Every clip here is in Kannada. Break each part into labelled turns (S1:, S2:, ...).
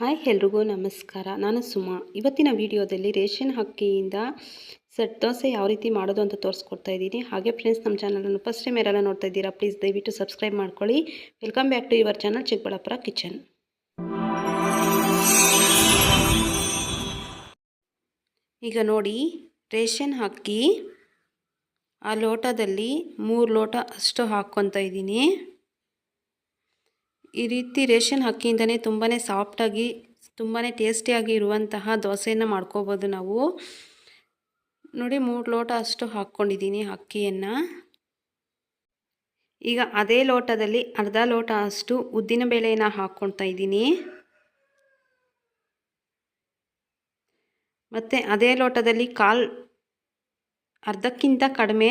S1: ಹಾಯ್ ಎಲ್ರಿಗೂ ನಮಸ್ಕಾರ. ನಾನು ಸುಮಾ. ಇವತ್ತಿನ ವಿಡಿಯೋದಲ್ಲಿ ರೇಷನ್ ಅಕ್ಕಿಯಿಂದ ಸೆಟ್ ದೋಸೆ ಯಾವ ರೀತಿ ಮಾಡೋದು ಅಂತ ತೋರಿಸ್ಕೊಡ್ತಾ ಇದ್ದೀನಿ. ಹಾಗೆ ಫ್ರೆಂಡ್ಸ್ ನಮ್ಮ ಚಾನಲನ್ನು ಫಸ್ಟ್ ಟೈಮ್ ಯಾರೆಲ್ಲ ನೋಡ್ತಾ ಇದ್ದೀರಾ ಪ್ಲೀಸ್ ದಯವಿಟ್ಟು ಸಬ್ಸ್ಕ್ರೈಬ್ ಮಾಡ್ಕೊಳ್ಳಿ. Welcome back to your channel Chikkaballapura kitchen ಈಗ ನೋಡಿ, ರೇಷನ್ ಅಕ್ಕಿ ಆ ಲೋಟದಲ್ಲಿ ಮೂರು ಲೋಟ ಅಷ್ಟು ಹಾಕ್ಕೊತಾ ಇದ್ದೀನಿ. ಈ ರೀತಿ ರೇಷನ್ ಅಕ್ಕಿಯಿಂದನೇ ತುಂಬಾ ಸಾಫ್ಟಾಗಿ ತುಂಬಾ ಟೇಸ್ಟಿಯಾಗಿ ಇರುವಂತಹ ದೋಸೆಯನ್ನು ಮಾಡ್ಕೋಬೋದು ನಾವು. ನೋಡಿ, ಮೂರು ಲೋಟ ಅಷ್ಟು ಹಾಕ್ಕೊಂಡಿದ್ದೀನಿ ಅಕ್ಕಿಯನ್ನು ಈಗ ಅದೇ ಲೋಟದಲ್ಲಿ ಅರ್ಧ ಲೋಟ ಅಷ್ಟು ಉದ್ದಿನ ಬೇಳೆಯನ್ನು ಹಾಕ್ಕೊಳ್ತಾ ಇದ್ದೀನಿ. ಮತ್ತು ಅದೇ ಲೋಟದಲ್ಲಿ ಕಾಲು ಅರ್ಧಕ್ಕಿಂತ ಕಡಿಮೆ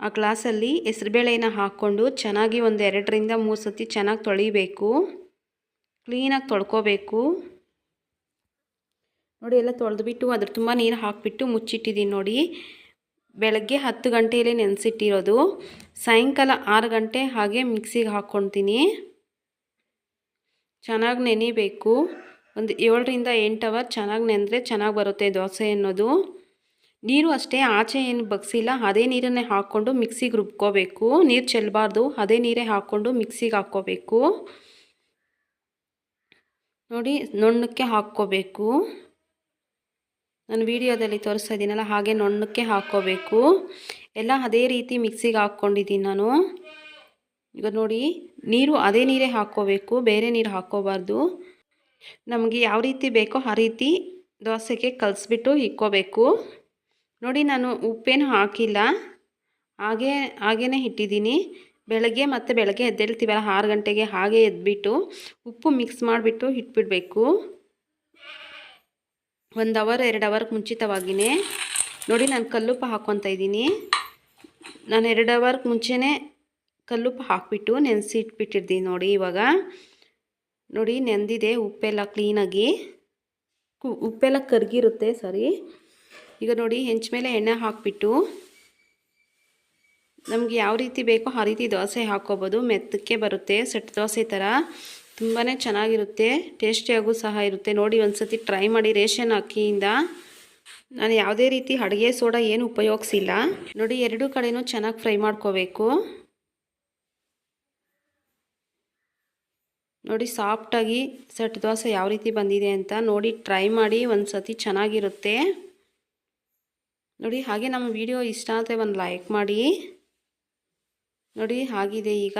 S1: ಆ ಗ್ಲಾಸಲ್ಲಿ ಹೆಸ್ರುಬೇಳೆನ ಹಾಕ್ಕೊಂಡು ಚೆನ್ನಾಗಿ ಒಂದು ಎರಡರಿಂದ ಮೂರು ಸತಿ ಚೆನ್ನಾಗಿ ತೊಳಿಬೇಕು. ಕ್ಲೀನಾಗಿ ತೊಳ್ಕೋಬೇಕು. ನೋಡಿ, ಎಲ್ಲ ತೊಳೆದ್ಬಿಟ್ಟು ಅದ್ರ ತುಂಬ ನೀರು ಹಾಕಿಬಿಟ್ಟು ಮುಚ್ಚಿಟ್ಟಿದ್ದೀನಿ ನೋಡಿ. ಬೆಳಗ್ಗೆ ಹತ್ತು ಗಂಟೆಯಲ್ಲಿ ನೆನೆಸಿಟ್ಟಿರೋದು. ಸಾಯಂಕಾಲ ಆರು ಗಂಟೆ ಹಾಗೆ ಮಿಕ್ಸಿಗೆ ಹಾಕ್ಕೊತೀನಿ ಚೆನ್ನಾಗಿ ನೆನಿಬೇಕು. ಒಂದು ಏಳರಿಂದ ಎಂಟು ಅವರ್ ಚೆನ್ನಾಗಿ ನೆನೆದ್ರೆ ಚೆನ್ನಾಗಿ ಬರುತ್ತೆ ದೋಸೆ ಅನ್ನೋದು. ನೀರು ಅಷ್ಟೇ, ಆಚೆ ಏನು ಬಗ್ಸಿಲ್ಲ. ಅದೇ ನೀರನ್ನೇ ಹಾಕ್ಕೊಂಡು ಮಿಕ್ಸಿಗೆ ರುಬ್ಕೋಬೇಕು. ನೀರು ಚೆಲ್ಲಬಾರ್ದು ಅದೇ ನೀರೇ ಹಾಕ್ಕೊಂಡು ಮಿಕ್ಸಿಗೆ ಹಾಕ್ಕೋಬೇಕು. ನೋಡಿ, ನೊಣ್ಣಕ್ಕೆ ಹಾಕ್ಕೋಬೇಕು. ನಾನು ವಿಡಿಯೋದಲ್ಲಿ ತೋರಿಸ್ತಾ ಇದ್ದೀನಲ್ಲ, ಹಾಗೆ ನೊಣ್ಣಕ್ಕೆ ಹಾಕ್ಕೋಬೇಕು. ಎಲ್ಲ ಅದೇ ರೀತಿ ಮಿಕ್ಸಿಗೆ ಹಾಕ್ಕೊಂಡಿದ್ದೀನಿ ನಾನು. ಈಗ ನೋಡಿ, ನೀರು ಅದೇ ನೀರೇ ಹಾಕ್ಕೋಬೇಕು. ಬೇರೆ ನೀರು ಹಾಕ್ಕೋಬಾರ್ದು. ನಮಗೆ ಯಾವ ರೀತಿ ಬೇಕೋ ಆ ರೀತಿ ದೋಸೆಗೆ ಕಲಿಸ್ಬಿಟ್ಟು ಇಕ್ಕೋಬೇಕು. ನೋಡಿ ನಾನು ಉಪ್ಪೇನು ಹಾಕಿಲ್ಲ. ಹಾಗೇ ಹಾಗೇ ಇಟ್ಟಿದ್ದೀನಿ. ಬೆಳಗ್ಗೆ ಮತ್ತು ಬೆಳಗ್ಗೆ ಎದ್ದೇಳ್ತೀವಲ್ಲ, ಆರು ಗಂಟೆಗೆ ಹಾಗೆ ಎದ್ಬಿಟ್ಟು ಉಪ್ಪು ಮಿಕ್ಸ್ ಮಾಡಿಬಿಟ್ಟು ಇಟ್ಬಿಡಬೇಕು. ಒಂದು ಅವರ್ ಎರಡು ಅವರ್ಗೆ ಮುಂಚಿತವಾಗಿಯೇ ನೋಡಿ ನಾನು ಕಲ್ಲುಪ್ಪು ಹಾಕ್ಕೊತ ಇದ್ದೀನಿ. ನಾನು ಎರಡು ಅವರ್ಗೆ ಮುಂಚೆನೇ ಕಲ್ಲುಪ್ಪು ಹಾಕಿಬಿಟ್ಟು ನೆನೆಸಿ ಇಟ್ಬಿಟ್ಟಿರ್ತೀನಿ ನೋಡಿ ಇವಾಗ. ನೋಡಿ ನೆಂದಿದೆ, ಉಪ್ಪೆಲ್ಲ ಕ್ಲೀನಾಗಿ ಉಪ್ಪೆಲ್ಲ ಕರಗಿರುತ್ತೆ ಸರಿ ಈಗ ನೋಡಿ ಹೆಂಚ ಮೇಲೆ ಎಣ್ಣೆ ಹಾಕಿಬಿಟ್ಟು ನಮಗೆ ಯಾವ ರೀತಿ ಬೇಕೋ ಆ ರೀತಿ ದೋಸೆ ಹಾಕ್ಕೋಬೋದು. ಮೆತ್ತಕ್ಕೆ ಬರುತ್ತೆ, ಸೆಟ್ ದೋಸೆ ಥರ. ತುಂಬಾ ಚೆನ್ನಾಗಿರುತ್ತೆ, ಟೇಸ್ಟಿಯಾಗೂ ಸಹ ಇರುತ್ತೆ. ನೋಡಿ ಒಂದು ಸತಿ ಟ್ರೈ ಮಾಡಿ ರೇಷನ್ ಅಕ್ಕಿಯಿಂದ. ನಾನು ಯಾವುದೇ ರೀತಿ ಅಡುಗೆ ಸೋಡಾ ಏನು ಉಪಯೋಗಿಸಿಲ್ಲ. ನೋಡಿ ಎರಡೂ ಕಡೆಯೂ ಚೆನ್ನಾಗಿ ಫ್ರೈ ಮಾಡ್ಕೋಬೇಕು. ನೋಡಿ ಸಾಫ್ಟಾಗಿ ಸೆಟ್ ದೋಸೆ ಯಾವ ರೀತಿ ಬಂದಿದೆ ಅಂತ ನೋಡಿ ಟ್ರೈ ಮಾಡಿ ಒಂದು ಸತಿ ಚೆನ್ನಾಗಿರುತ್ತೆ. ನೋಡಿ, ಹಾಗೆ ನಮ್ಮ ವಿಡಿಯೋ ಇಷ್ಟ ಆದರೆ ಒಂದು ಲೈಕ್ ಮಾಡಿ. ನೋಡಿ ಆಗಿದೆ ಈಗ.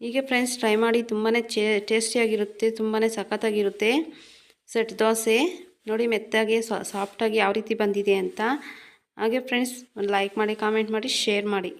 S1: ಹೀಗೆ ಫ್ರೆಂಡ್ಸ್ ಟ್ರೈ ಮಾಡಿ ತುಂಬಾ ಚೇ ಟೇಸ್ಟಿಯಾಗಿರುತ್ತೆ ತುಂಬಾ ಸಖತ್ತಾಗಿರುತ್ತೆ ಸೆಟ್ ದೋಸೆ. ನೋಡಿ, ಮೆತ್ತಾಗಿ ಸಾಫ್ಟಾಗಿ ಯಾವ ರೀತಿ ಬಂದಿದೆ ಅಂತ. ಹಾಗೆ ಫ್ರೆಂಡ್ಸ್ ಒಂದು ಲೈಕ್ ಮಾಡಿ ಕಾಮೆಂಟ್ ಮಾಡಿ ಶೇರ್ ಮಾಡಿ.